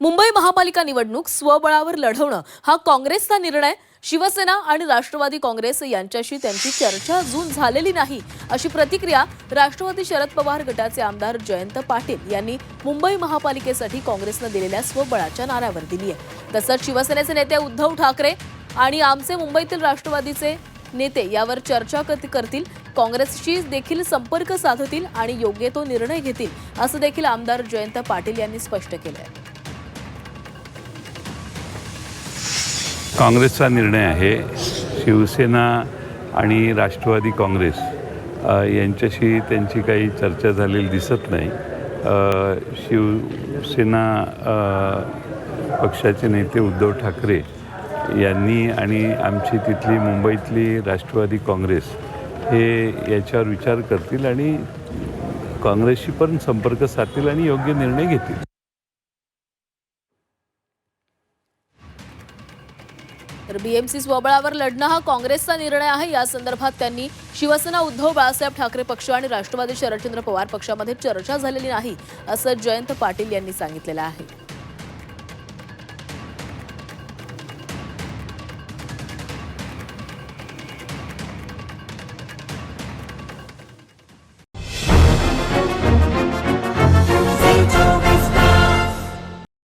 मुंबई महापालिका निवडणूक स्वबळावर लढवणं हा काँग्रेसचा निर्णय. शिवसेना आणि राष्ट्रवादी काँग्रेस यांच्याशी त्यांची चर्चा अजून झालेली नाही अशी प्रतिक्रिया राष्ट्रवादी शरद पवार गटाचे आमदार जयंत पाटील यांनी मुंबई महापालिकेसाठी काँग्रेसनं दिलेल्या स्वबळाच्या नाऱ्यावर दिली आहे. तसंच शिवसेनेचे नेते उद्धव ठाकरे आणि आमचे मुंबईतील राष्ट्रवादीचे नेते यावर चर्चा करतील. काँग्रेसशी देखील संपर्क साधतील आणि योग्य तो निर्णय घेतील असं देखील आमदार जयंत पाटील यांनी स्पष्ट केलं आहे काँग्रेसचा निर्णय आहे. शिवसेना आणि राष्ट्रवादी काँग्रेस यांच्याशी त्यांची काही चर्चा झालेली दिसत नाही. शिवसेना पक्षाचे नेते उद्धव ठाकरे यांनी आणि आमची तिथली मुंबईतली राष्ट्रवादी काँग्रेस हे याच्यावर विचार करतील आणि काँग्रेसशी पण संपर्क साधतील आणि योग्य निर्णय घेतील. तर बीएमसी स्वबळावर लढणं हा काँग्रेसचा निर्णय आहे. या संदर्भात त्यांनी शिवसेना उद्धव बाळासाहेब ठाकरे पक्ष आणि राष्ट्रवादी शरदचंद्र पवार पक्षामध्ये चर्चा झालेली नाही असं जयंत पाटील यांनी सांगितलेलं आहे.